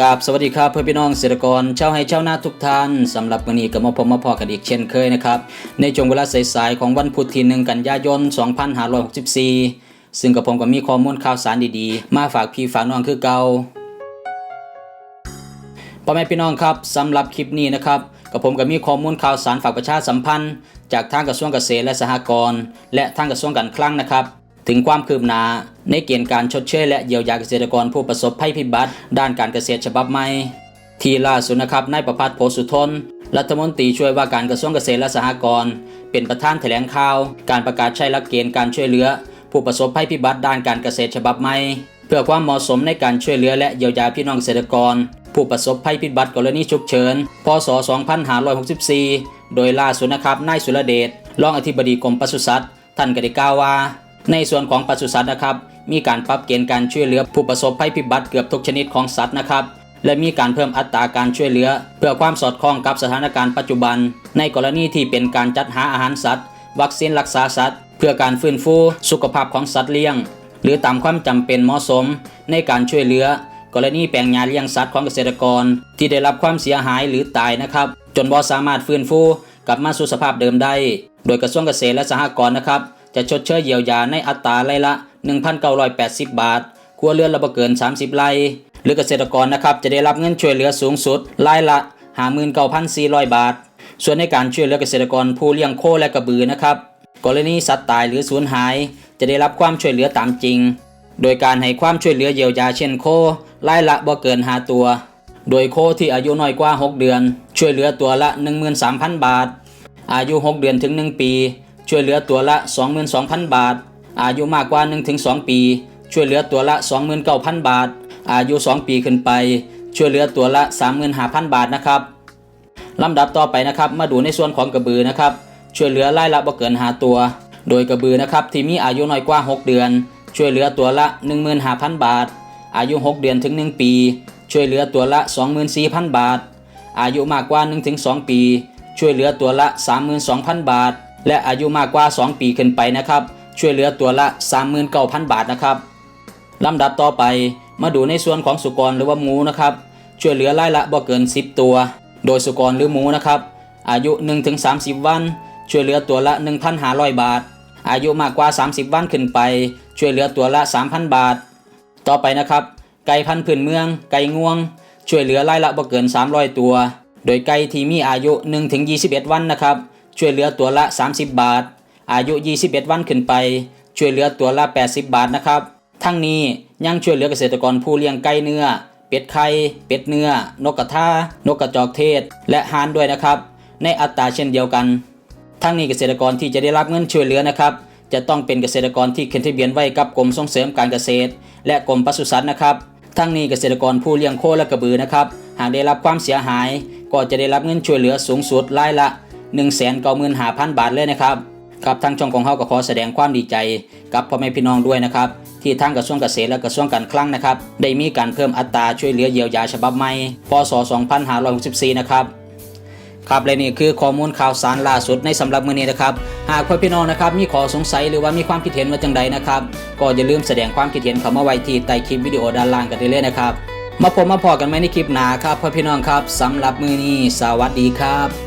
กาบสวัสดีครับเพื่อนพี่น้องเกษตรกรเช่าวไร่ชาวนาทุกท่านสำหรับวันนี้ก็มาพบมาพอกันอีกเช่นเคยนะครับในช่วงเวลาสายๆของวันพุธที่หนึ่งกันยายน 2564 ซึ่งกับผมก็มีข้อมูลข่าวสารดีๆ มาฝากพี่ฝากน้องคือเก่าพ่อแม่พี่น้องครับสำหรับคลิปนี้นะครับกับผมก็มีข้อมูลข่าวสารฝากประชาสัมพันธ์ จากทางกระทรวงเกษตรและสหกรณ์และทางกระทรวงการคลังนะครับ ถึงความคืบหน้าในเกณฑ์การชดเชยและเยียวยาเกษตรกรผู้ประสบภัยพิบัติ ด้านการเกษตรฉบับใหม่ ที่ล่าสุดนะครับนายประพัฒน์โพสุทนรัฐมนตรีช่วยว่าการกระทรวงเกษตรและสหกรณ์เป็นประธานแถลงข่าว การประกาศใช้หลักเกณฑ์การช่วยเหลือ ผู้ประสบภัยพิบัติด้านการเกษตรฉบับใหม่เพื่อความเหมาะสมในการช่วยเหลือและเยียวยาพี่น้องเกษตรกร ผู้ประสบภัยพิบัติกรณีฉุกเฉินพศ 2564 โดยล่าสุดนะครับนายสุรเดชรองอธิบดีกรมปศุสัตว์ท่านก็ได้กล่าวว่า ในส่วนของปศุสัตว์นะครับ มีการปรับเกณฑ์การช่วยเหลือผู้ประสบภัยพิบัติเกือบทุกชนิดของสัตว์นะครับ และมีการเพิ่มอัตราการช่วยเหลือ เพื่อความสอดคล้องกับสถานการณ์ปัจจุบัน ในกรณีที่เป็นการจัดหาอาหารสัตว์ วัคซีนรักษาสัตว์ เพื่อการฟื้นฟูสุขภาพของสัตว์เลี้ยง หรือตามความจำเป็นเหมาะสม ในการช่วยเหลือ กรณีแปลงยาเลี้ยงสัตว์ของเกษตรกร ที่ได้รับความเสียหายหรือตายนะครับ จนบ่สามารถฟื้นฟูกลับมาสู่สภาพเดิมได้ โดยกระทรวงเกษตรและสหกรณ์นะครับ จะชดเชยเยียวยาในอัตราไร่ละ 1,980 บาท ครัวเรือนละบ่เกิน 30 ไร่หรือเกษตรกรนะครับจะได้รับเงินช่วยเหลือสูงสุดรายละ59,400 บาท ส่วนในการช่วยเหลือเกษตรกรผู้เลี้ยงโคและกระบือนะครับกรณีสัตว์ตายหรือสูญหาย จะได้รับความช่วยเหลือตามจริง โดยการให้ความช่วยเหลือเยียวยาเช่นโครายละบ่เกิน5ตัว โดยโคที่อายุน้อยกว่า 6 เดือน ช่วยเหลือตัวละ 13,000 บาท อายุ 6 เดือนถึง 1 ปี ช่วยเหลือตัวละ 22,000 บาท อายุมากกว่า 1-2 ปี ช่วยเหลือตัวละ 29,000 บาท อายุ 2 ปีขึ้นไป ช่วยเหลือตัวละ 35,000 บาทนะครับลำดับต่อไปนะครับ มาดูในส่วนของกระบือนะครับ ช่วยเหลือไล่ละบ่เกิน5ตัว โดยกระบือนะครับที่มีอายุน้อยกว่า 6 เดือน ช่วยเหลือตัวละ 15,000 บาท อายุ 6 เดือนถึง 1 ปี ช่วยเหลือตัวละ 24,000 บาท อายุมากกว่า 1-2 ปี ช่วยเหลือตัวละ 32,000 บาท และอายุมากกว่า 2 ปีขึ้นไปนะครับ ช่วยเหลือตัวละ 39,000 บาทนะครับลำดับต่อไปมาดูในส่วนของสุกรหรือว่าหมูนะครับ ช่วยเหลือไล่ละบ่เกิน 10 ตัว โดยสุกรหรือหมูนะครับ อายุ 1-30 วัน ช่วยเหลือตัวละ 1,500 บาท อายุมากกว่า 30 วันขึ้นไป ช่วยเหลือตัวละ 3,000 บาท ต่อไปนะครับ ไก่พันธุ์พื้นเมือง ไก่งวง ช่วยเหลือไล่ละบ่เกิน 300 ตัว โดยไก่ที่มีอายุ 1-21 วันนะครับ ช่วยเหลือตัวละ 30 บาท อายุ 21 วันขึ้นไป ช่วยเหลือตัวละ 80 บาทนะครับ ทั้งนี้ยังช่วยเหลือเกษตรกรผู้เลี้ยงไก่เนื้อ เป็ดไข่ เป็ดเนื้อ นกกระทานกกระจอกเทศ และห่านด้วยนะครับ ในอัตราเช่นเดียวกัน ทั้งนี้เกษตรกรที่จะได้รับเงินช่วยเหลือนะครับ จะต้องเป็นเกษตรกรที่เขึ้นทะเบียนไว้กับกรมส่งเสริมการเกษตร และกรมปศุสัตว์นะครับ ทั้งนี้เกษตรกรผู้เลี้ยงโคและกระบือนะครับ หากได้รับความเสียหาย ก็จะได้รับเงินช่วยเหลือสูงสุดรายละ 195,000บาทเลยนะครับครับทางช่องของเฮาก็ขอแสดงความดีใจกับพ่อแม่พี่น้องด้วยนะครับ ที่ทางกระทรวงเกษตรและกระทรวงการคลังนะครับ ได้มีการเพิ่มอัตราช่วยเหลือเยียวยาฉบับใหม่พศ 2564 นะครับครับและนี่คือข้อมูลข่าวสารล่าสุดในสำหรับมื้อนี้นะครับ หากพ่อพี่น้องนะครับมีข้อสงสัยหรือว่ามีความคิดเห็นว่าจังใดนะครับ ก็อย่าลืมแสดงความคิดเห็นเข้ามาไว้ที่ใต้คลิปวิดีโอด้านล่างกันได้เลยนะครับ มาพบมาพอกันไหมในคลิปหน้าครับพ่อพี่น้องครับสำหรับมื้อนี้สวัสดีครับ